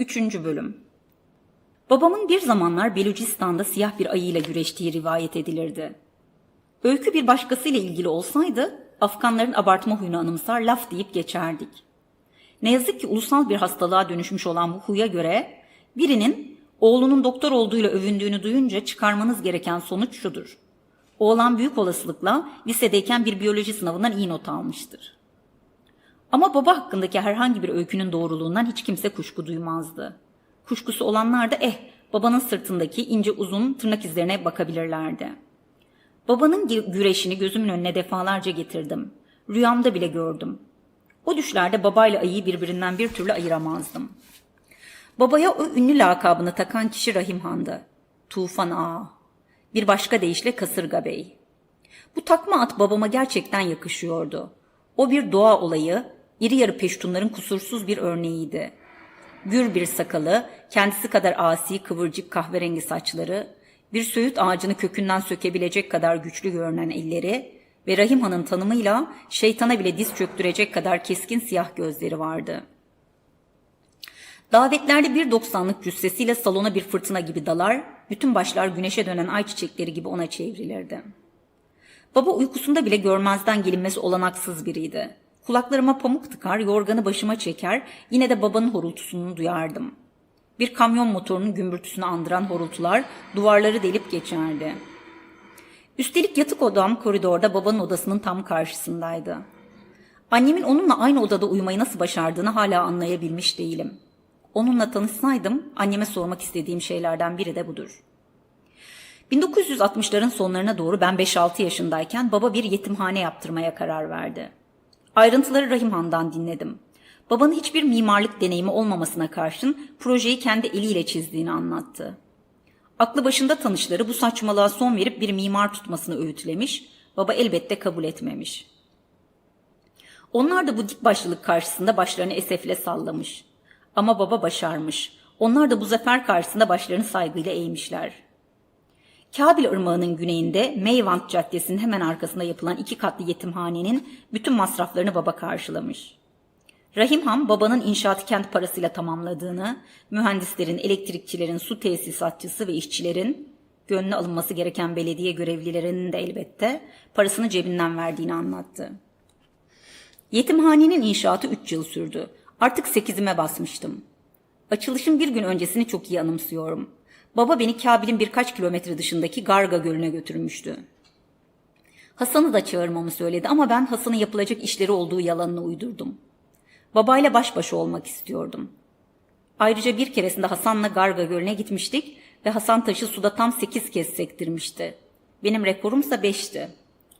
3. Bölüm Babamın bir zamanlar Belucistan'da siyah bir ayıyla güreştiği rivayet edilirdi. Öykü bir başkasıyla ilgili olsaydı Afganların abartma huyunu anımsar laf deyip geçerdik. Ne yazık ki ulusal bir hastalığa dönüşmüş olan bu huya göre birinin oğlunun doktor olduğuyla övündüğünü duyunca çıkarmanız gereken sonuç şudur. Oğlan büyük olasılıkla lisedeyken bir biyoloji sınavından iyi not almıştır. Ama baba hakkındaki herhangi bir öykünün doğruluğundan hiç kimse kuşku duymazdı. Kuşkusu olanlar da eh babanın sırtındaki ince uzun tırnak izlerine bakabilirlerdi. Babanın gü- güreşini gözümün önüne defalarca getirdim. Rüyamda bile gördüm. O düşlerde babayla ayıyı birbirinden bir türlü ayıramazdım. Babaya o ünlü lakabını takan kişi Rahim Han'dı. Tufan Ağa. Bir başka deyişle Kasırga Bey. Bu takma at babama gerçekten yakışıyordu. O bir doğa olayı, iri yarı peştunların kusursuz bir örneğiydi. Gür bir sakalı, kendisi kadar asi kıvırcık kahverengi saçları, bir söğüt ağacını kökünden sökebilecek kadar güçlü görünen elleri ve Rahim Han'ın tanımıyla şeytana bile diz çöktürecek kadar keskin siyah gözleri vardı. Davetlerde 1.90'lık cüssesiyle salona bir fırtına gibi dalar, bütün başlar güneşe dönen ay çiçekleri gibi ona çevrilirdi. Baba uykusunda bile görmezden gelinmesi olanaksız biriydi. Kulaklarıma pamuk tıkar, yorganı başıma çeker, yine de babanın horultusunu duyardım. Bir kamyon motorunun gümbürtüsünü andıran horultular duvarları delip geçerdi. Üstelik yatık odam koridorda babanın odasının tam karşısındaydı. Annemin onunla aynı odada uyumayı nasıl başardığını hala anlayabilmiş değilim. Onunla tanışsaydım anneme sormak istediğim şeylerden biri de budur. 1960'ların sonlarına doğru ben 5-6 yaşındayken baba bir yetimhane yaptırmaya karar verdi. Ayrıntıları Rahim Han'dan dinledim. Babanın hiçbir mimarlık deneyimi olmamasına karşın projeyi kendi eliyle çizdiğini anlattı. Aklı başında tanışları bu saçmalığa son verip bir mimar tutmasını öğütlemiş, baba elbette kabul etmemiş. Onlar da bu dik başlılık karşısında başlarını esefle sallamış. Ama baba başarmış. Onlar da bu zafer karşısında başlarını saygıyla eğmişler. Kabil Irmağı'nın güneyinde Meyvant Caddesi'nin hemen arkasında yapılan iki katlı yetimhanenin bütün masraflarını baba karşılamış. Rahim Han babanın inşaatı kent parasıyla tamamladığını, mühendislerin, elektrikçilerin, su tesisatçısı ve işçilerin, gönlü alınması gereken belediye görevlilerinin de elbette parasını cebinden verdiğini anlattı. Yetimhanenin inşaatı 3 yıl sürdü. Artık sekizime basmıştım. Açılışın bir gün öncesini çok iyi anımsıyorum. Baba beni Kabil'in birkaç kilometre dışındaki Garga Gölü'ne götürmüştü. Hasan'ı da çağırmamı söyledi ama ben Hasan'ın yapılacak işleri olduğu yalanını uydurdum. Babayla baş başa olmak istiyordum. Ayrıca bir keresinde Hasan'la Garga Gölü'ne gitmiştik ve Hasan taşı suda tam sekiz kez sektirmişti. Benim rekorumsa beşti.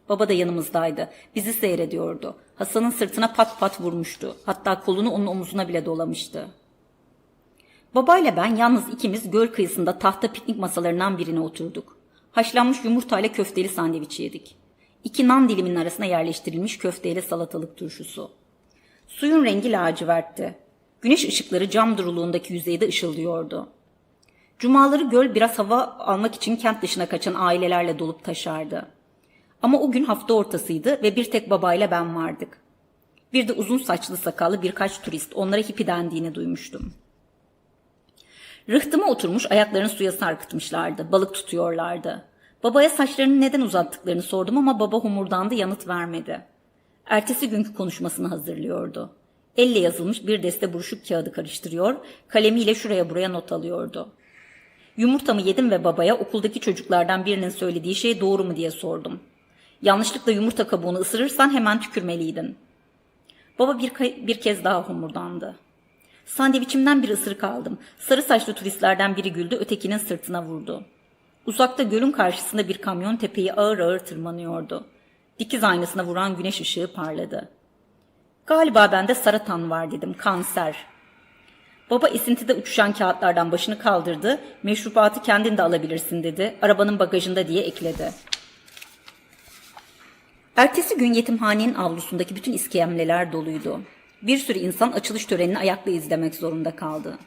Baba da yanımızdaydı. Bizi seyrediyordu. Hasan'ın sırtına pat pat vurmuştu. Hatta kolunu onun omuzuna bile dolamıştı. Babayla ben yalnız ikimiz göl kıyısında tahta piknik masalarından birine oturduk. Haşlanmış yumurtayla köfteli sandviç yedik. İki nan diliminin arasına yerleştirilmiş köfteyle salatalık turşusu. Suyun rengi lacivertti. Güneş ışıkları cam duruluğundaki yüzeyde ışıldıyordu. Cumaları göl biraz hava almak için kent dışına kaçan ailelerle dolup taşardı. Ama o gün hafta ortasıydı ve bir tek babayla ben vardık. Bir de uzun saçlı sakallı birkaç turist onlara hippi dendiğini duymuştum. Rıhtıma oturmuş ayaklarını suya sarkıtmışlardı. Balık tutuyorlardı. Babaya saçlarını neden uzattıklarını sordum ama baba homurdandı yanıt vermedi. Ertesi günkü konuşmasını hazırlıyordu. Elle yazılmış bir deste buruşuk kağıdı karıştırıyor, kalemiyle şuraya buraya not alıyordu. Yumurtamı yedim ve babaya okuldaki çocuklardan birinin söylediği şey doğru mu diye sordum. Yanlışlıkla yumurta kabuğunu ısırırsan hemen tükürmeliydin. Baba bir, bir kez daha homurdandı. Sandviçimden bir ısırık aldım. Sarı saçlı turistlerden biri güldü, ötekinin sırtına vurdu. Uzakta gölün karşısında bir kamyon tepeyi ağır ağır tırmanıyordu. Dikiz aynasına vuran güneş ışığı parladı. Galiba bende saratan var dedim, kanser. Baba esintide uçuşan kağıtlardan başını kaldırdı, meşrubatı kendin de alabilirsin dedi, arabanın bagajında diye ekledi. Ertesi gün yetimhanenin avlusundaki bütün iskemleler doluydu. Bir sürü insan açılış törenini ayakta izlemek zorunda kaldı.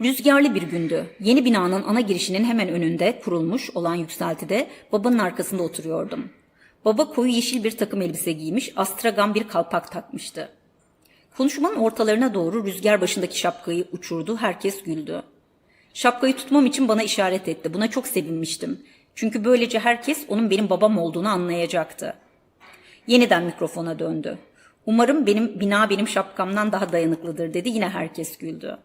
Rüzgarlı bir gündü. Yeni binanın ana girişinin hemen önünde kurulmuş olan yükseltide babanın arkasında oturuyordum. Baba koyu yeşil bir takım elbise giymiş, astragan bir kalpak takmıştı. Konuşmanın ortalarına doğru rüzgar başındaki şapkayı uçurdu, herkes güldü. Şapkayı tutmam için bana işaret etti. Buna çok sevinmiştim. Çünkü böylece herkes onun benim babam olduğunu anlayacaktı. Yeniden mikrofona döndü. Umarım benim bina benim şapkamdan daha dayanıklıdır dedi. Yine herkes güldü.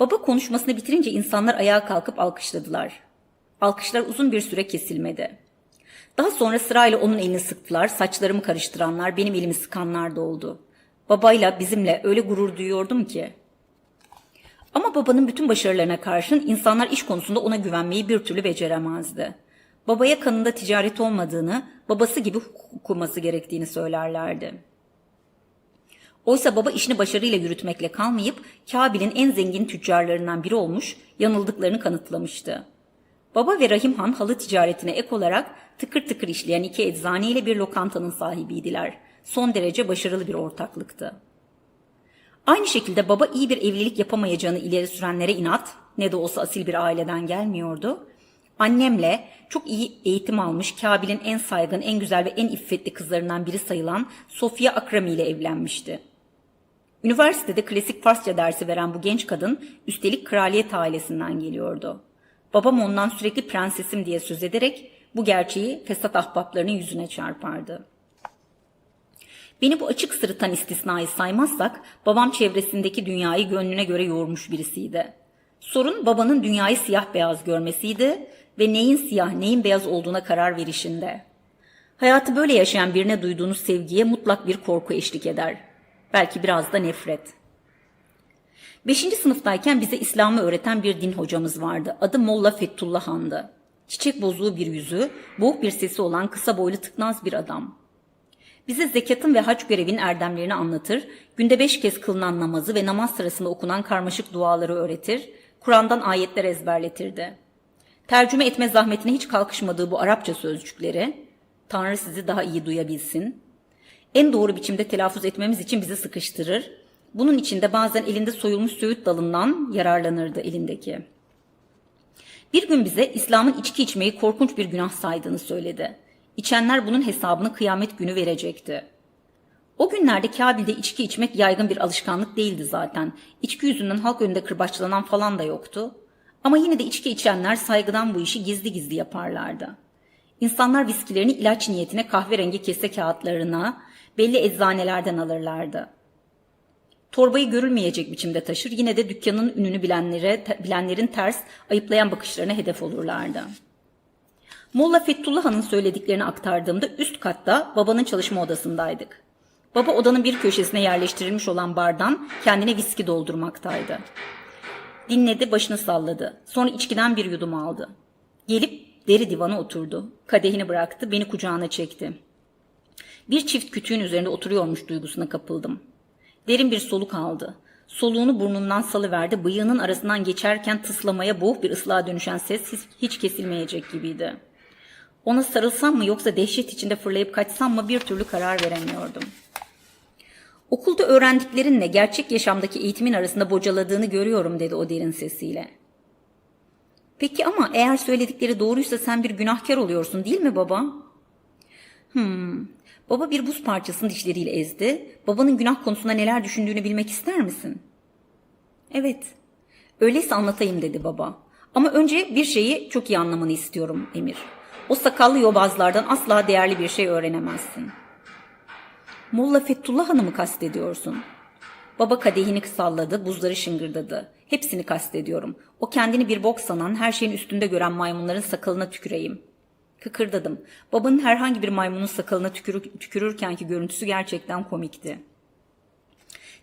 Baba konuşmasını bitirince insanlar ayağa kalkıp alkışladılar. Alkışlar uzun bir süre kesilmedi. Daha sonra sırayla onun elini sıktılar, saçlarımı karıştıranlar, benim elimi sıkanlar da oldu. Babayla bizimle öyle gurur duyuyordum ki. Ama babanın bütün başarılarına karşın insanlar iş konusunda ona güvenmeyi bir türlü beceremezdi. Babaya kanında ticaret olmadığını, babası gibi hukuk okuması gerektiğini söylerlerdi. Oysa baba işini başarıyla yürütmekle kalmayıp Kabil'in en zengin tüccarlarından biri olmuş, yanıldıklarını kanıtlamıştı. Baba ve Rahim Han halı ticaretine ek olarak tıkır tıkır işleyen iki eczane ile bir lokantanın sahibiydiler. Son derece başarılı bir ortaklıktı. Aynı şekilde baba iyi bir evlilik yapamayacağını ileri sürenlere inat, ne de olsa asil bir aileden gelmiyordu. Annemle çok iyi eğitim almış Kabil'in en saygın, en güzel ve en iffetli kızlarından biri sayılan Sofia Akrami ile evlenmişti. Üniversitede klasik Farsça dersi veren bu genç kadın üstelik kraliyet ailesinden geliyordu. Babam ondan sürekli prensesim diye söz ederek bu gerçeği fesat ahbaplarının yüzüne çarpardı. Beni bu açık sırıtan istisnayı saymazsak babam çevresindeki dünyayı gönlüne göre yoğurmuş birisiydi. Sorun babanın dünyayı siyah beyaz görmesiydi ve neyin siyah neyin beyaz olduğuna karar verişinde. Hayatı böyle yaşayan birine duyduğunuz sevgiye mutlak bir korku eşlik eder. Belki biraz da nefret. Beşinci sınıftayken bize İslam'ı öğreten bir din hocamız vardı. Adı Molla Fethullah Han'dı. Çiçek bozuğu bir yüzü, boğuk bir sesi olan kısa boylu tıknaz bir adam. Bize zekatın ve hac görevinin erdemlerini anlatır, günde beş kez kılınan namazı ve namaz sırasında okunan karmaşık duaları öğretir, Kur'an'dan ayetler ezberletirdi. Tercüme etme zahmetine hiç kalkışmadığı bu Arapça sözcükleri, Tanrı sizi daha iyi duyabilsin, en doğru biçimde telaffuz etmemiz için bizi sıkıştırır, bunun için de bazen elinde soyulmuş söğüt dalından yararlanırdı elindeki. Bir gün bize İslam'ın içki içmeyi korkunç bir günah saydığını söyledi. İçenler bunun hesabını kıyamet günü verecekti. O günlerde Kabil'de içki içmek yaygın bir alışkanlık değildi zaten. İçki yüzünden halk önünde kırbaçlanan falan da yoktu. Ama yine de içki içenler saygıdan bu işi gizli gizli yaparlardı. İnsanlar viskilerini ilaç niyetine kahverengi kese kağıtlarına belli eczanelerden alırlardı. Torbayı görülmeyecek biçimde taşır yine de dükkanın ününü bilenlere, bilenlerin ters ayıplayan bakışlarına hedef olurlardı. Molla Fethullah söylediklerini aktardığımda üst katta babanın çalışma odasındaydık. Baba odanın bir köşesine yerleştirilmiş olan bardan kendine viski doldurmaktaydı. Dinledi, başını salladı. Sonra içkiden bir yudum aldı. Gelip deri divana oturdu. Kadehini bıraktı, beni kucağına çekti. Bir çift kütüğün üzerinde oturuyormuş duygusuna kapıldım. Derin bir soluk aldı. Soluğunu burnundan salıverdi. Bıyığının arasından geçerken tıslamaya boğuk bir ıslığa dönüşen ses hiç kesilmeyecek gibiydi. Ona sarılsam mı yoksa dehşet içinde fırlayıp kaçsam mı bir türlü karar veremiyordum. Okulda öğrendiklerinle gerçek yaşamdaki eğitimin arasında bocaladığını görüyorum dedi o derin sesiyle. Peki ama eğer söyledikleri doğruysa sen bir günahkar oluyorsun değil mi baba? Hmm, Baba bir buz parçasını dişleriyle ezdi. Babanın günah konusunda neler düşündüğünü bilmek ister misin? Evet. Öyleyse anlatayım dedi baba. Ama önce bir şeyi çok iyi anlamanı istiyorum Emir. O sakallı yobazlardan asla değerli bir şey öğrenemezsin. Molla Fethullah Hanım'ı kastediyorsun. Baba kadehini salladı, buzları şıngırdadı. Hepsini kastediyorum. O kendini bir bok sanan, her şeyin üstünde gören maymunların sakalına tüküreyim. Kıkırdadım. Babanın herhangi bir maymunun sakalına tükürür, tükürürkenki görüntüsü gerçekten komikti.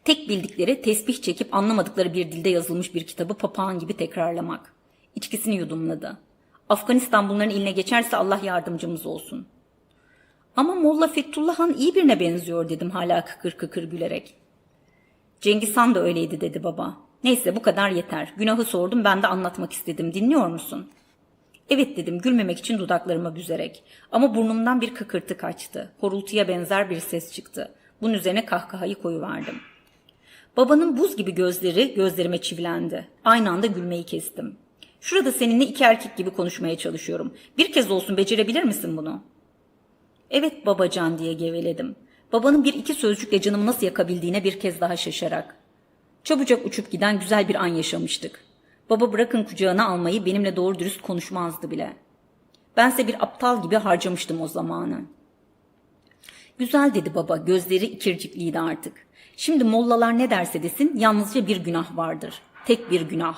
Tek bildikleri tesbih çekip anlamadıkları bir dilde yazılmış bir kitabı papağan gibi tekrarlamak. İçkisini yudumladı. Afganistan bunların eline geçerse Allah yardımcımız olsun. Ama Molla Fethullah Han iyi birine benziyor dedim hala kıkır kıkır gülerek. Cengiz Han da öyleydi dedi baba. Neyse bu kadar yeter. Günahı sordum ben de anlatmak istedim. Dinliyor musun?'' Evet dedim gülmemek için dudaklarıma büzerek. Ama burnumdan bir kıkırtı kaçtı. Horultuya benzer bir ses çıktı. Bunun üzerine kahkahayı koyuverdim. Babanın buz gibi gözleri gözlerime çivilendi. Aynı anda gülmeyi kestim. Şurada seninle iki erkek gibi konuşmaya çalışıyorum. Bir kez olsun becerebilir misin bunu? Evet babacan diye geveledim. Babanın bir iki sözcükle canımı nasıl yakabildiğine bir kez daha şaşarak. Çabucak uçup giden güzel bir an yaşamıştık. Baba bırakın kucağına almayı benimle doğru dürüst konuşmazdı bile. Bense bir aptal gibi harcamıştım o zamanı. Güzel dedi baba, gözleri ikircikliydi artık. Şimdi mollalar ne derse desin yalnızca bir günah vardır. Tek bir günah.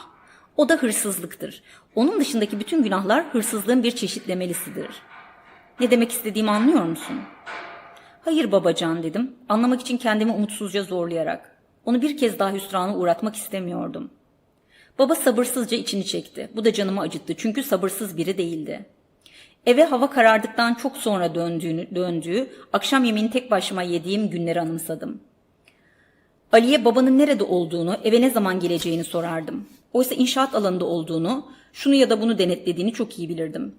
O da hırsızlıktır. Onun dışındaki bütün günahlar hırsızlığın bir çeşitlemelisidir. Ne demek istediğimi anlıyor musun? Hayır babacan dedim. Anlamak için kendimi umutsuzca zorlayarak. Onu bir kez daha hüsrana uğratmak istemiyordum. Baba sabırsızca içini çekti. Bu da canımı acıttı çünkü sabırsız biri değildi. Eve hava karardıktan çok sonra döndüğünü, döndüğü, akşam yemeğini tek başıma yediğim günleri anımsadım. Ali'ye babanın nerede olduğunu, eve ne zaman geleceğini sorardım. Oysa inşaat alanında olduğunu, şunu ya da bunu denetlediğini çok iyi bilirdim.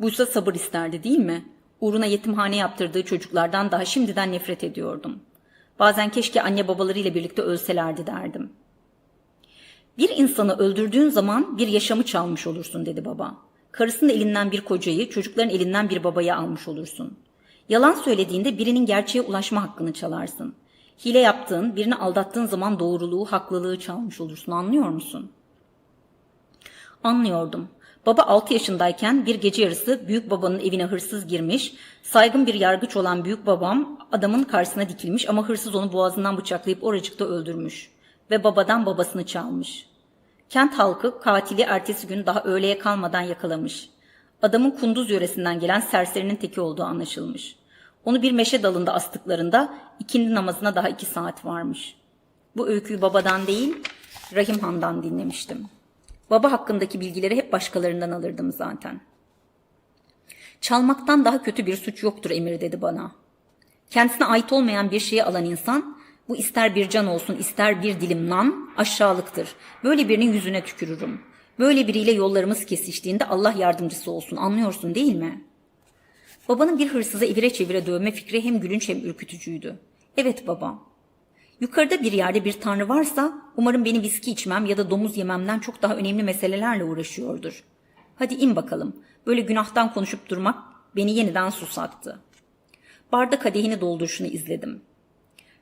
Buysa sabır isterdi değil mi? Uğruna yetimhane yaptırdığı çocuklardan daha şimdiden nefret ediyordum. Bazen keşke anne babalarıyla birlikte ölselerdi derdim. Bir insanı öldürdüğün zaman bir yaşamı çalmış olursun dedi baba. Karısının elinden bir kocayı, çocukların elinden bir babayı almış olursun. Yalan söylediğinde birinin gerçeğe ulaşma hakkını çalarsın. Hile yaptığın, birini aldattığın zaman doğruluğu, haklılığı çalmış olursun anlıyor musun? Anlıyordum. Baba 6 yaşındayken bir gece yarısı büyük babanın evine hırsız girmiş, saygın bir yargıç olan büyük babam adamın karşısına dikilmiş ama hırsız onu boğazından bıçaklayıp oracıkta öldürmüş ve babadan babasını çalmış. Kent halkı katili ertesi gün daha öğleye kalmadan yakalamış. Adamın kunduz yöresinden gelen serserinin teki olduğu anlaşılmış. Onu bir meşe dalında astıklarında ikindi namazına daha iki saat varmış. Bu öyküyü babadan değil, Rahim Han'dan dinlemiştim. Baba hakkındaki bilgileri hep başkalarından alırdım zaten. Çalmaktan daha kötü bir suç yoktur Emir dedi bana. Kendisine ait olmayan bir şeyi alan insan bu ister bir can olsun ister bir dilim nan aşağılıktır. Böyle birinin yüzüne tükürürüm. Böyle biriyle yollarımız kesiştiğinde Allah yardımcısı olsun anlıyorsun değil mi? Babanın bir hırsıza evire çevire dövme fikri hem gülünç hem ürkütücüydü. Evet baba. Yukarıda bir yerde bir tanrı varsa umarım beni viski içmem ya da domuz yememden çok daha önemli meselelerle uğraşıyordur. Hadi in bakalım. Böyle günahtan konuşup durmak beni yeniden susattı. Barda kadehini dolduruşunu izledim.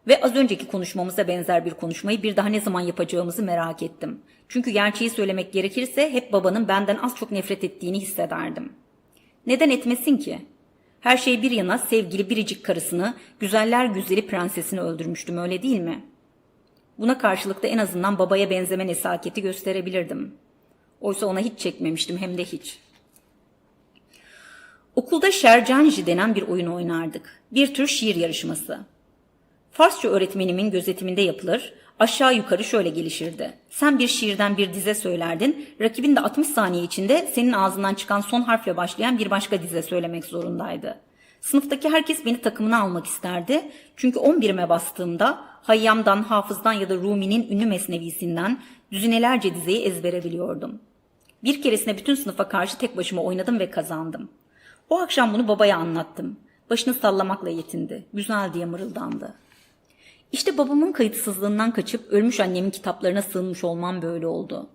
Ve az önceki konuşmamıza benzer bir konuşmayı bir daha ne zaman yapacağımızı merak ettim. Çünkü gerçeği söylemek gerekirse hep babanın benden az çok nefret ettiğini hissederdim. Neden etmesin ki? Her şey bir yana sevgili biricik karısını, güzeller güzeli prensesini öldürmüştüm öyle değil mi? Buna karşılık da en azından babaya benzeme nesaketi gösterebilirdim. Oysa ona hiç çekmemiştim hem de hiç. Okulda şercanji denen bir oyun oynardık. Bir tür şiir yarışması. Farsça öğretmenimin gözetiminde yapılır, aşağı yukarı şöyle gelişirdi. Sen bir şiirden bir dize söylerdin, rakibin de 60 saniye içinde senin ağzından çıkan son harfle başlayan bir başka dize söylemek zorundaydı. Sınıftaki herkes beni takımına almak isterdi. Çünkü 11'ime bastığımda Hayyam'dan, Hafız'dan ya da Rumi'nin ünlü mesnevisinden düzinelerce dizeyi ezbere biliyordum. Bir keresinde bütün sınıfa karşı tek başıma oynadım ve kazandım. O akşam bunu babaya anlattım. Başını sallamakla yetindi. Güzel diye mırıldandı. İşte babamın kayıtsızlığından kaçıp ölmüş annemin kitaplarına sığınmış olmam böyle oldu.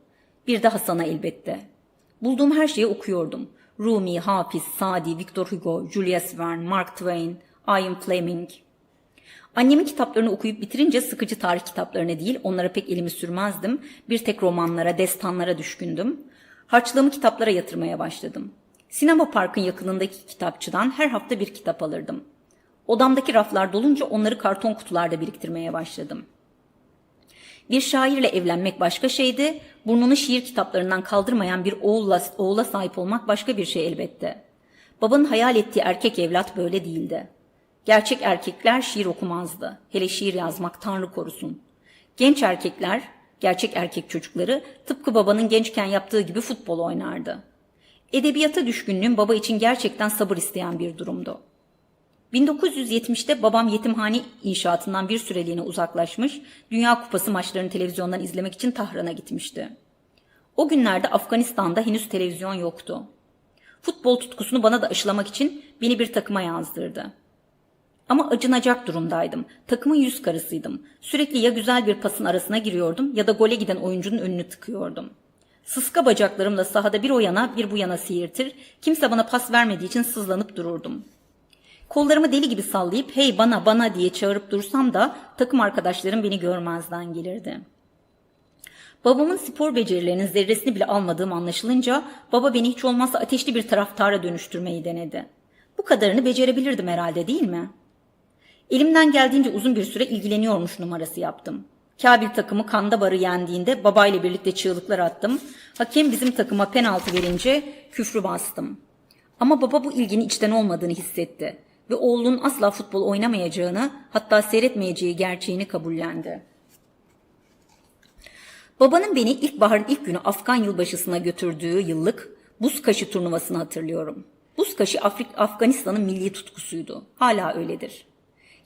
Bir de Hasan'a elbette. Bulduğum her şeyi okuyordum. Rumi, Hafiz, Sadi, Victor Hugo, Julius Verne, Mark Twain, Ian Fleming. Annemin kitaplarını okuyup bitirince sıkıcı tarih kitaplarına değil onlara pek elimi sürmezdim. Bir tek romanlara, destanlara düşkündüm. Harçlığımı kitaplara yatırmaya başladım. Sinema Park'ın yakınındaki kitapçıdan her hafta bir kitap alırdım. Odamdaki raflar dolunca onları karton kutularda biriktirmeye başladım. Bir şairle evlenmek başka şeydi, burnunu şiir kitaplarından kaldırmayan bir oğula, oğula sahip olmak başka bir şey elbette. Babanın hayal ettiği erkek evlat böyle değildi. Gerçek erkekler şiir okumazdı. Hele şiir yazmak tanrı korusun. Genç erkekler, gerçek erkek çocukları tıpkı babanın gençken yaptığı gibi futbol oynardı. Edebiyata düşkünlüğüm baba için gerçekten sabır isteyen bir durumdu. 1970'te babam yetimhane inşaatından bir süreliğine uzaklaşmış, Dünya Kupası maçlarını televizyondan izlemek için Tahran'a gitmişti. O günlerde Afganistan'da henüz televizyon yoktu. Futbol tutkusunu bana da aşılamak için beni bir takıma yazdırdı. Ama acınacak durumdaydım. Takımın yüz karısıydım. Sürekli ya güzel bir pasın arasına giriyordum ya da gole giden oyuncunun önünü tıkıyordum. Sıska bacaklarımla sahada bir o yana bir bu yana seyirtir, kimse bana pas vermediği için sızlanıp dururdum. Kollarımı deli gibi sallayıp hey bana bana diye çağırıp dursam da takım arkadaşlarım beni görmezden gelirdi. Babamın spor becerilerinin zerresini bile almadığım anlaşılınca baba beni hiç olmazsa ateşli bir taraftara dönüştürmeyi denedi. Bu kadarını becerebilirdim herhalde değil mi? Elimden geldiğince uzun bir süre ilgileniyormuş numarası yaptım. Kabil takımı kanda barı yendiğinde babayla birlikte çığlıklar attım. Hakem bizim takıma penaltı verince küfrü bastım. Ama baba bu ilginin içten olmadığını hissetti ve oğlunun asla futbol oynamayacağını hatta seyretmeyeceği gerçeğini kabullendi. Babanın beni ilkbaharın ilk günü Afgan yılbaşısına götürdüğü yıllık buz kaşı turnuvasını hatırlıyorum. Buz kaşı Afrik Afganistan'ın milli tutkusuydu. Hala öyledir.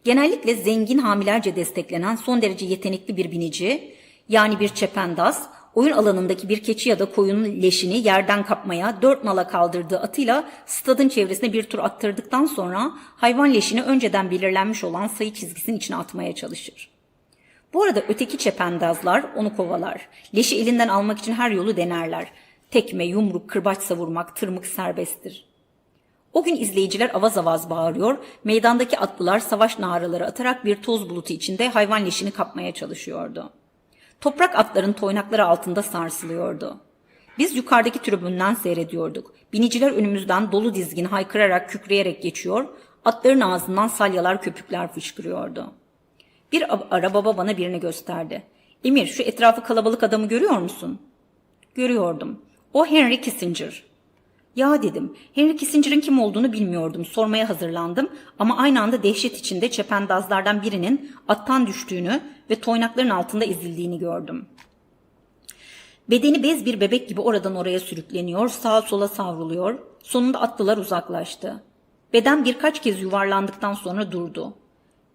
Genellikle zengin hamilerce desteklenen son derece yetenekli bir binici, yani bir çependaz, oyun alanındaki bir keçi ya da koyunun leşini yerden kapmaya dört nala kaldırdığı atıyla stadın çevresine bir tur attırdıktan sonra hayvan leşini önceden belirlenmiş olan sayı çizgisinin içine atmaya çalışır. Bu arada öteki çependazlar onu kovalar. Leşi elinden almak için her yolu denerler. Tekme, yumruk, kırbaç savurmak, tırmık serbesttir. O gün izleyiciler avaz avaz bağırıyor, meydandaki atlılar savaş naraları atarak bir toz bulutu içinde hayvan leşini kapmaya çalışıyordu. Toprak atların toynakları altında sarsılıyordu. Biz yukarıdaki tribünden seyrediyorduk. Biniciler önümüzden dolu dizgin haykırarak kükreyerek geçiyor, atların ağzından salyalar köpükler fışkırıyordu. Bir ara baba bana birini gösterdi. Emir şu etrafı kalabalık adamı görüyor musun? Görüyordum. O Henry Kissinger. Ya dedim. Henry Kissinger'ın kim olduğunu bilmiyordum. Sormaya hazırlandım ama aynı anda dehşet içinde çependazlardan birinin attan düştüğünü ve toynakların altında ezildiğini gördüm. Bedeni bez bir bebek gibi oradan oraya sürükleniyor, sağa sola savruluyor. Sonunda atlılar uzaklaştı. Beden birkaç kez yuvarlandıktan sonra durdu.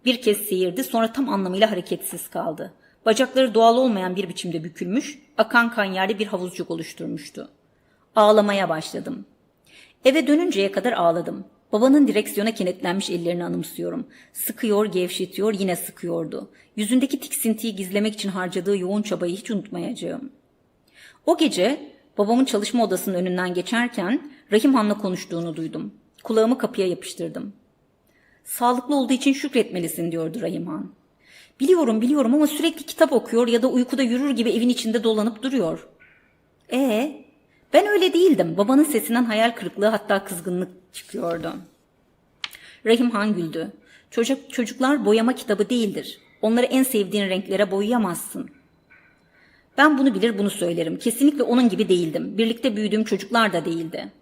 Bir kez seyirdi, sonra tam anlamıyla hareketsiz kaldı. Bacakları doğal olmayan bir biçimde bükülmüş, akan kan yerde bir havuzcuk oluşturmuştu. Ağlamaya başladım. Eve dönünceye kadar ağladım. Babanın direksiyona kenetlenmiş ellerini anımsıyorum. Sıkıyor, gevşetiyor, yine sıkıyordu. Yüzündeki tiksintiyi gizlemek için harcadığı yoğun çabayı hiç unutmayacağım. O gece babamın çalışma odasının önünden geçerken Rahim Han'la konuştuğunu duydum. Kulağımı kapıya yapıştırdım. Sağlıklı olduğu için şükretmelisin diyordu Rahim Han. Biliyorum biliyorum ama sürekli kitap okuyor ya da uykuda yürür gibi evin içinde dolanıp duruyor. Ee, ben öyle değildim. Babanın sesinden hayal kırıklığı hatta kızgınlık çıkıyordu. Rahim Han güldü. Çocuk, çocuklar boyama kitabı değildir. Onları en sevdiğin renklere boyayamazsın. Ben bunu bilir bunu söylerim. Kesinlikle onun gibi değildim. Birlikte büyüdüğüm çocuklar da değildi.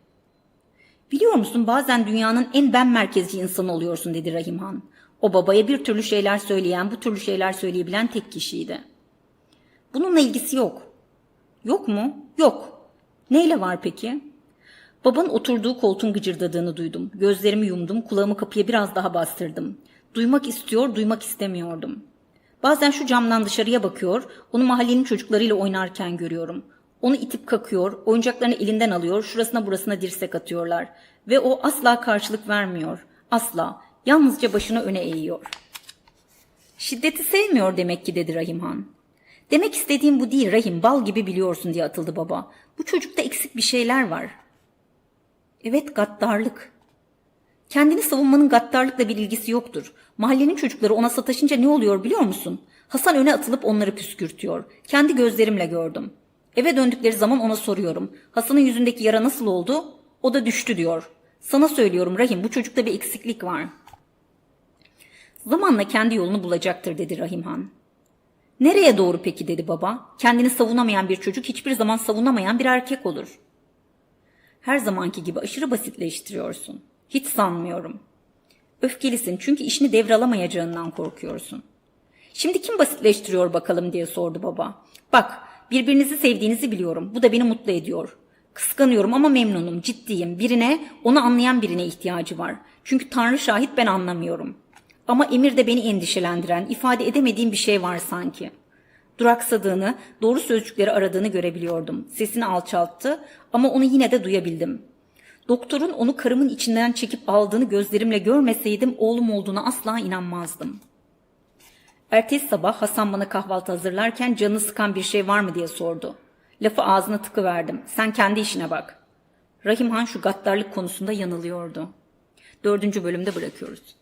Biliyor musun bazen dünyanın en ben merkezci insanı oluyorsun dedi Rahim Han. O babaya bir türlü şeyler söyleyen, bu türlü şeyler söyleyebilen tek kişiydi. Bununla ilgisi yok. Yok mu? Yok. Neyle var peki? Babanın oturduğu koltuğun gıcırdadığını duydum. Gözlerimi yumdum, kulağımı kapıya biraz daha bastırdım. Duymak istiyor, duymak istemiyordum. Bazen şu camdan dışarıya bakıyor, onu mahallenin çocuklarıyla oynarken görüyorum. Onu itip kakıyor, oyuncaklarını elinden alıyor, şurasına burasına dirsek atıyorlar. Ve o asla karşılık vermiyor. Asla. Yalnızca başını öne eğiyor. Şiddeti sevmiyor demek ki dedi Rahim Han. Demek istediğim bu değil Rahim, bal gibi biliyorsun diye atıldı baba. Bu çocukta eksik bir şeyler var. Evet gaddarlık. Kendini savunmanın gaddarlıkla bir ilgisi yoktur. Mahallenin çocukları ona sataşınca ne oluyor biliyor musun? Hasan öne atılıp onları püskürtüyor. Kendi gözlerimle gördüm. Eve döndükleri zaman ona soruyorum. Hasan'ın yüzündeki yara nasıl oldu? O da düştü diyor. Sana söylüyorum Rahim bu çocukta bir eksiklik var. Zamanla kendi yolunu bulacaktır dedi Rahim Han. Nereye doğru peki dedi baba. Kendini savunamayan bir çocuk hiçbir zaman savunamayan bir erkek olur. Her zamanki gibi aşırı basitleştiriyorsun. Hiç sanmıyorum. Öfkelisin çünkü işini devralamayacağından korkuyorsun. Şimdi kim basitleştiriyor bakalım diye sordu baba. Bak birbirinizi sevdiğinizi biliyorum. Bu da beni mutlu ediyor. Kıskanıyorum ama memnunum, ciddiyim. Birine, onu anlayan birine ihtiyacı var. Çünkü Tanrı şahit ben anlamıyorum. Ama Emir de beni endişelendiren, ifade edemediğim bir şey var sanki. Duraksadığını, doğru sözcükleri aradığını görebiliyordum. Sesini alçalttı ama onu yine de duyabildim. Doktorun onu karımın içinden çekip aldığını gözlerimle görmeseydim oğlum olduğuna asla inanmazdım. Ertesi sabah Hasan bana kahvaltı hazırlarken canını sıkan bir şey var mı diye sordu. Lafı ağzına tıkıverdim. Sen kendi işine bak. Rahim Han şu gaddarlık konusunda yanılıyordu. Dördüncü bölümde bırakıyoruz.